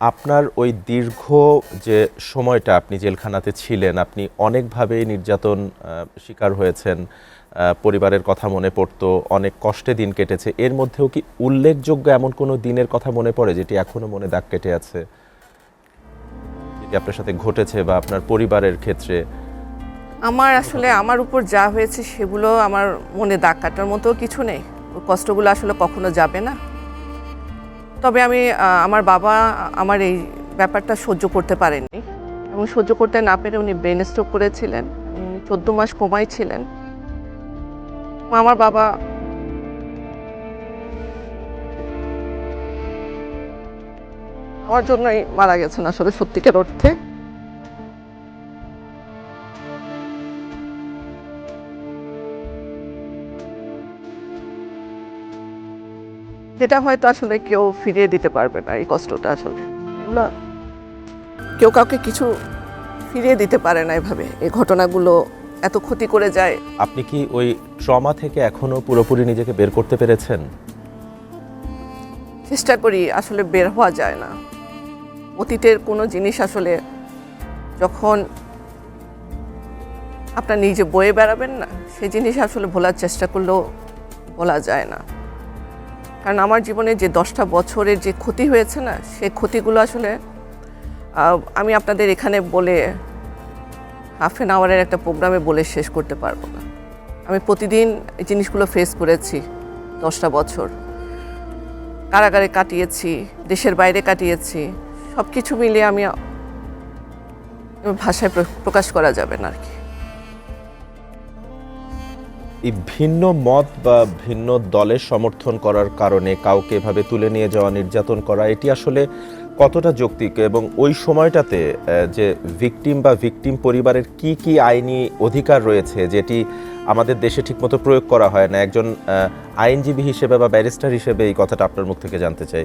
আপনার ওই দীর্ঘ যে সময়টা আপনি জেলখানাতে ছিলেন, আপনি অনেকভাবে নির্যাতন শিকার হয়েছেন পরিবারের কথা মনে পড়তো, অনেক কষ্টে দিন কেটেছে। এর মধ্যেও কি উল্লেখযোগ্য এমন কোনো দিনের কথা মনে পড়ে যেটি এখনও মনে দাগ কেটে আছে? যেটি আপনার সাথে ঘটেছে বা আপনার পরিবারের ক্ষেত্রে? আমার আসলে আমার উপর যা হয়েছে সেগুলো আমার মনে দাগ কাটার মতো কিছু নেই। কষ্টগুলো আসলে কখনো যাবে না। তবে আমি আমার বাবা, আমার এই ব্যাপারটা সহ্য করতে পারেননি। এবং সহ্য করতে না পেরে উনি ব্রেন স্ট্রোক করেছিলেন। চোদ্দ মাস কোমায় ছিলেন আমার বাবা আমার জন্যই মারা গেছেন আসলে সত্যিকার অর্থে। যেটা হয়তো আসলে কেউ ফিরিয়ে দিতে পারবে না এই কষ্টটা আসলে। কেউ কাউকে কিছু ফিরিয়ে দিতে পারে না এভাবে। এই ঘটনাগুলো এত ক্ষতি করে যায়। আপনি কি ওই ট্রমা থেকে এখনও পুরোপুরি নিজেকে বের করতে পেরেছেন? চেষ্টা করি আসলে বের হওয়া যায় না। অতীতের কোনো জিনিস আসলে যখন আপনার নিজে বয়ে বেড়াবেন না সেই জিনিস আসলে ভোলার চেষ্টা করলেও বলা যায় না। কারণ আমার জীবনে যে দশটা বছরের যে ক্ষতি হয়েছে না, সে ক্ষতিগুলো আসলে আমি আপনাদের এখানে বলে হাফ অ্যান আওয়ারের একটা প্রোগ্রামে বলে শেষ করতে পারব না। আমি প্রতিদিন এই জিনিসগুলো ফেস করেছি দশটা বছর। কারাগারে কাটিয়েছি, দেশের বাইরে কাটিয়েছি সব কিছু মিলিয়ে আমি ভাষায় প্র- প্রকাশ করা যাবে না আর কি। এই ভিন্ন মত বা ভিন্ন দলের সমর্থন করার কারণে কাউকে এভাবে তুলে নিয়ে যাওয়া, নির্যাতন করা, এটি আসলে কতটা যৌক্তিক এবং ওই সময়টাতে যে ভিকটিম বা ভিকটিম পরিবারের কি কি আইনি অধিকার রয়েছে, যেটি আমাদের দেশে ঠিকমতো প্রয়োগ করা হয় না? একজন আইনজীবী হিসেবে বা ব্যারিস্টার হিসেবে এই কথাটা আপনার মুখ থেকে জানতে চাই।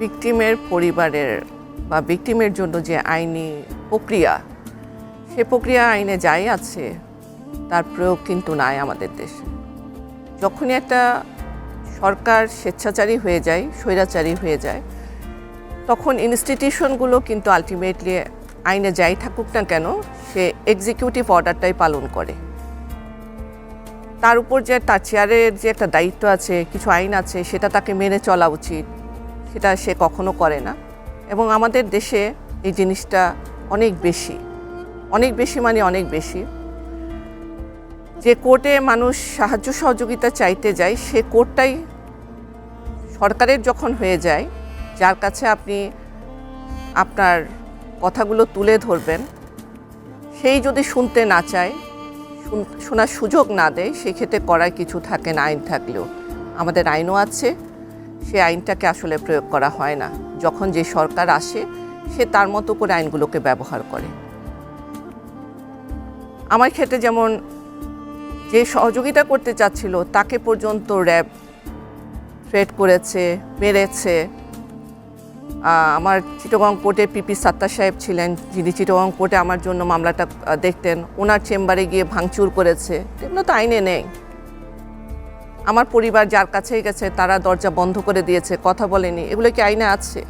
ভিকটিমের পরিবারের বা ভিকটিমের জন্য যে আইনি প্রক্রিয়া, সে প্রক্রিয়া আইনে যাই আছে। তার প্রয়োগ কিন্তু নাই আমাদের দেশে। যখনই একটা সরকার স্বেচ্ছাচারী হয়ে যায়, স্বৈরাচারী হয়ে যায়, তখন ইনস্টিটিউশনগুলো কিন্তু আলটিমেটলি আইনে যাই থাকুক না কেন, সে এক্সিকিউটিভ অর্ডারটাই পালন করে। তার উপর যে তার চেয়ারের যে একটা দায়িত্ব আছে, কিছু আইন আছে, সেটা তাকে মেনে চলা উচিত, সেটা সে কখনো করে না। এবং আমাদের দেশে এই জিনিসটা অনেক বেশি অনেক বেশি মানে অনেক বেশি। যে কোর্টে মানুষ সাহায্য সহযোগিতা চাইতে যায়, সে কোর্টটাই সরকারের যখন হয়ে যায়, যার কাছে আপনি আপনার কথাগুলো তুলে ধরবেন, সেই যদি শুনতে না চায় শোনার সুযোগ না দেয়, সেক্ষেত্রে করার কিছু থাকে না, আইন থাকলেও। আমাদের আইনও আছে, সে আইনটাকে আসলে প্রয়োগ করা হয় না। যখন যে সরকার আসে, সে তার মতো করে আইনগুলোকে ব্যবহার করে। আমার ক্ষেত্রে যেমন যে সহযোগিতা করতে চাচ্ছিল, তাকে পর্যন্ত র্যাব থ্রেট করেছে, মেরেছে। আমার চিটগং কোর্টে পিপি সাত্তার সাহেব ছিলেন, যিনি চিটগং কোর্টে আমার জন্য মামলাটা দেখতেন। ওনার চেম্বারে গিয়ে ভাঙচুর করেছে। এগুলো তো আইনে নেই। আমার পরিবার যার কাছেই গেছে, তারা দরজা বন্ধ করে দিয়েছে, কথা বলেনি। এগুলো কি আইনে আছে?